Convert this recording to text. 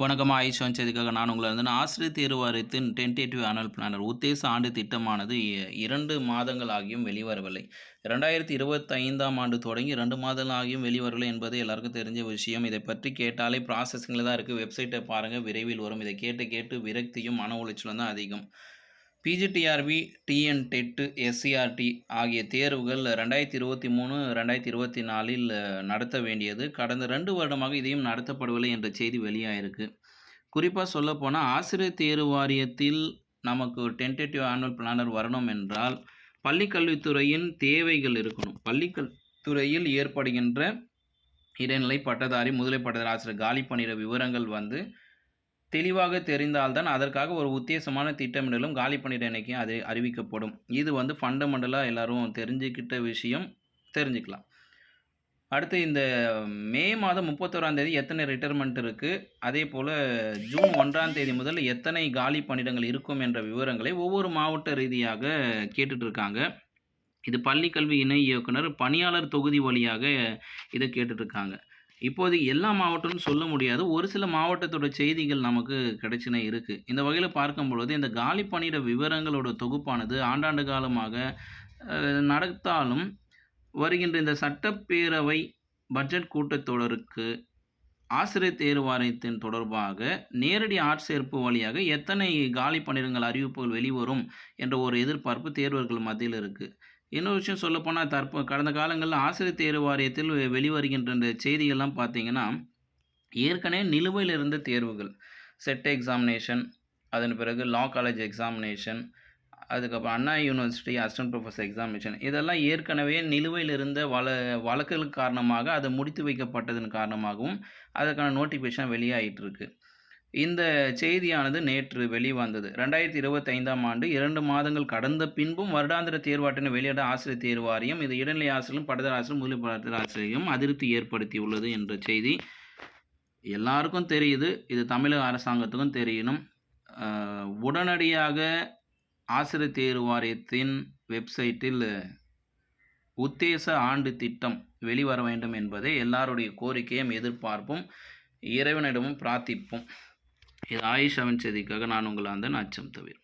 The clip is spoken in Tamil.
வணக்கம் ஆயுஷ் வந்ததுக்காக நான் உங்களை வந்து ஆசிரியர் தேர்வு வாரியத்தின் டென்டேட்டிவ் ஆனுவல் பிளானர் உத்தேச ஆண்டு திட்டமானது இ- இரண்டு மாதங்கள் ஆகியும் வெளிவரவில்லை. ரெண்டாயிரத்தி இருபத்தைந்தாம் ஆண்டு தொடங்கி ரெண்டு மாதங்கள் ஆகியும் வெளிவரவில்லை என்பது எல்லாருக்கும் தெரிஞ்ச விஷயம். இதை பற்றி கேட்டாலே ப்ராசஸிங்கில் தான் இருக்குது வெப்சைட்டை பாருங்கள் விரைவில் வரும். இதை கேட்டு கேட்டு விரக்தியும் மன உளைச்சலும் தான் அதிகம். பிஜிடிஆர்பி டிஎன் டெட்டு எஸ்சிஆர்டி ஆகிய தேர்வுகள் ரெண்டாயிரத்தி இருபத்தி மூணு ரெண்டாயிரத்தி இருபத்தி நாலில் நடத்த வேண்டியது. கடந்த ரெண்டு வருடமாக இதையும் நடத்தப்படவில்லை என்ற செய்தி வெளியாயிருக்கு. குறிப்பாக சொல்லப்போனால் ஆசிரியர் தேர்வு வாரியத்தில் நமக்கு டென்டேட்டிவ் ஆனுவல் பிளானர் வரணும் என்றால் பள்ளிக்கல்வித்துறையின் தேவைகள் இருக்கணும். பள்ளிக்கல்வித்துறையில் ஏற்படுகின்ற இடைநிலை பட்டதாரி முதலை பட்டதாரி ஆசிரியர் காலி பணியிட விவரங்கள் வந்து தெளிவாக தெரிந்தால்தான் அதற்காக ஒரு உத்தேசமான திட்டமிடலும் காலி பணியிட எண்ணிக்கையும் அது அறிவிக்கப்படும். இது வந்து ஃபண்டமெண்டலாக எல்லாரும் தெரிஞ்சுக்கிட்ட விஷயம். தெரிஞ்சுக்கலாம். அடுத்து இந்த மே மாதம் முப்பத்தோராம் தேதி எத்தனை ரிட்டைர்மெண்ட் இருக்குது அதே போல் ஜூன் ஒன்றாம் தேதி முதல் எத்தனை காலி பணியிடங்கள் இருக்கும் என்ற விவரங்களை ஒவ்வொரு மாவட்ட ரீதியாக கேட்டுட்ருக்காங்க. இது பள்ளிக்கல்வி இணை இயக்குனர் பணியாளர் தொகுதி வழியாக இதை கேட்டுட்ருக்காங்க. இப்போதைக்கு எல்லா மாவட்டம்னு சொல்ல முடியாது. ஒரு சில மாவட்டத்தோட செய்திகள் நமக்கு கிடைச்சினே இருக்குது இந்த வகையில் பார்க்கும் பொழுது இந்த காலி பணியிட விவரங்களோட தொகுப்பானது ஆண்டாண்டு காலமாக நடத்தாலும் வருகின்ற இந்த சட்டப்பேரவை பட்ஜெட் கூட்டத்தொடருக்கு ஆசிரியர் தேர்வு வாரியத்தின் தொடர்பாக நேரடி ஆட்சேர்ப்பு வழியாக எத்தனை காலி பணியிடங்கள் அறிவிப்புகள் வெளிவரும் என்ற ஒரு எதிர்பார்ப்பு தேர்வர்கள் மத்தியில் இருக்குது இன்னொரு விஷயம் சொல்லப்போனால் தற்போ கடந்த காலங்களில் ஆசிரியர் தேர்வு வாரியத்தில் வெளிவருகின்ற இந்த செய்திகள்லாம் பார்த்தீங்கன்னா ஏற்கனவே நிலுவையில் இருந்த தேர்வுகள். செட் எக்ஸாமினேஷன் அதன் பிறகு லா காலேஜ் எக்ஸாமினேஷன் அதுக்கப்புறம் Anna university assistant professor examination இதெல்லாம் ஏற்கனவே நிலுவையில் இருந்த வழ வழக்குகள் காரணமாக அது முடித்து வைக்கப்பட்டதன் காரணமாகவும் அதற்கான நோட்டிஃபிகேஷன் வெளியாகிட்டு இருக்குது இந்த செய்தியானது நேற்று வெளிவந்தது. ரெண்டாயிரத்தி இருபத்தைந்தாம் ஆண்டு இரண்டு மாதங்கள் கடந்த பின்பும் வருடாந்திர தேர்வாட்டினை வெளியிட ஆசிரியர் தேர்வு வாரியம் இது இடைநிலை ஆசிரியரும் பட்டதாரி ஆசிரியரும் முதலீட்டு ஆசிரியரும் அதிருப்தி ஏற்படுத்தியுள்ளது என்ற செய்தி எல்லாருக்கும் தெரியுது. இது தமிழக அரசாங்கத்துக்கும் தெரியணும். உடனடியாக ஆசிரியர் தேர்வு வாரியத்தின் வெப்சைட்டில் உத்தேச ஆண்டு திட்டம் வெளிவர வேண்டும் என்பதே எல்லாருடைய கோரிக்கையும் எதிர்பார்ப்பும் இறைவனிடமும் பிரார்த்திப்போம். இது ஆயுஷ் அவன் நான் உங்கள் அந்த அச்சம் தவிர